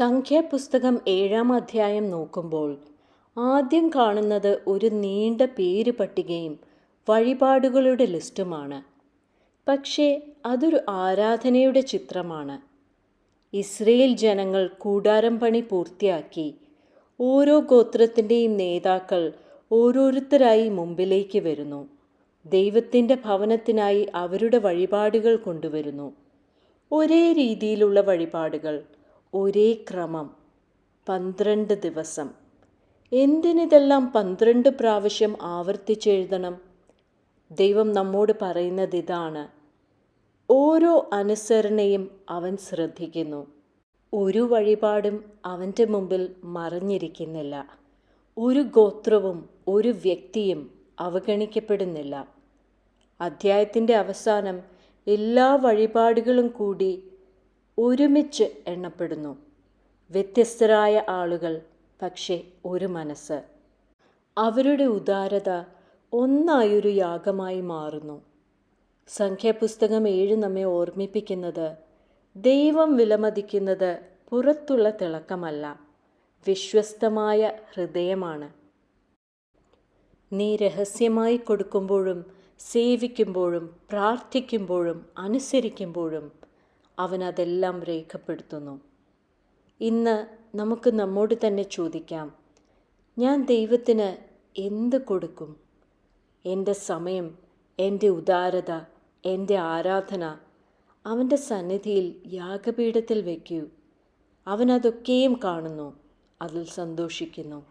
സംഖ്യാപുസ്തകം ഏഴാം അധ്യായം നോക്കുമ്പോൾ ആദ്യം കാണുന്നത് ഒരു നീണ്ട പേര് പട്ടികയും വഴിപാടുകളുടെ ലിസ്റ്റുമാണ്. പക്ഷേ അതൊരു ആരാധനയുടെ ചിത്രമാണ്. ഇസ്രയേൽ ജനങ്ങൾ കൂടാരം പണി പൂർത്തിയാക്കി ഓരോ ഗോത്രത്തിന്റെയും നേതാക്കൾ ഓരോരുത്തരായി മുമ്പിലേക്ക് വരുന്നു. ദൈവത്തിന്റെ ഭവനത്തിനായി അവരുടെ വഴിപാടുകൾ കൊണ്ടുവരുന്നു. ഒരേ രീതിയിലുള്ള വഴിപാടുകൾ ഒരേ ക്രമം. പന്ത്രണ്ട് ദിവസം. എന്തിനിതെല്ലാം പന്ത്രണ്ട് പ്രാവശ്യം ആവർത്തിച്ചെഴുതണം? ദൈവം നമ്മോട് പറയുന്നത് ഇതാണ്. ഓരോ അനുസരണയും അവൻ ശ്രദ്ധിക്കുന്നു. ഒരു വഴിപാടും അവന്റെ മുമ്പിൽ മറഞ്ഞിരിക്കുന്നില്ല. ഒരു ഗോത്രവും ഒരു വ്യക്തിയും അവഗണിക്കപ്പെടുന്നില്ല. അധ്യായത്തിന്റെ അവസാനം എല്ലാ വഴിപാടുകളും കൂടി ഒരുമിച്ച് എണ്ണപ്പെടുന്നു. വ്യത്യസ്തരായ ആളുകൾ പക്ഷേ ഒരു മനസ്സ്. അവരുടെ ഉദാരത ഒന്നായൊരു യാഗമായി മാറുന്നു. സംഖ്യാപുസ്തകം ഏഴ് നമ്മെ ഓർമ്മിപ്പിക്കുന്നത് ദൈവം വിലമതിക്കുന്നത് പുറത്തുള്ള തിളക്കമല്ല വിശ്വസ്തമായ ഹൃദയമാണ്. നീ രഹസ്യമായി കൊടുക്കുമ്പോഴും സേവിക്കുമ്പോഴും പ്രാർത്ഥിക്കുമ്പോഴും അനുസരിക്കുമ്പോഴും അവൻ അതെല്ലാം രേഖപ്പെടുത്തുന്നു. ഇന്ന് നമുക്ക് നമ്മോട് തന്നെ ചോദിക്കാം ഞാൻ ദൈവത്തിന് എന്ത് കൊടുക്കും? എന്റെ സമയം എന്റെ ഉദാരത എന്റെ ആരാധന അവന്റെ സന്നിധിയിൽ യാഗപീഠത്തിൽ വയ്ക്കൂ. അവൻ അതൊക്കെയും കാണുന്നു അതിൽ സന്തോഷിക്കുന്നു.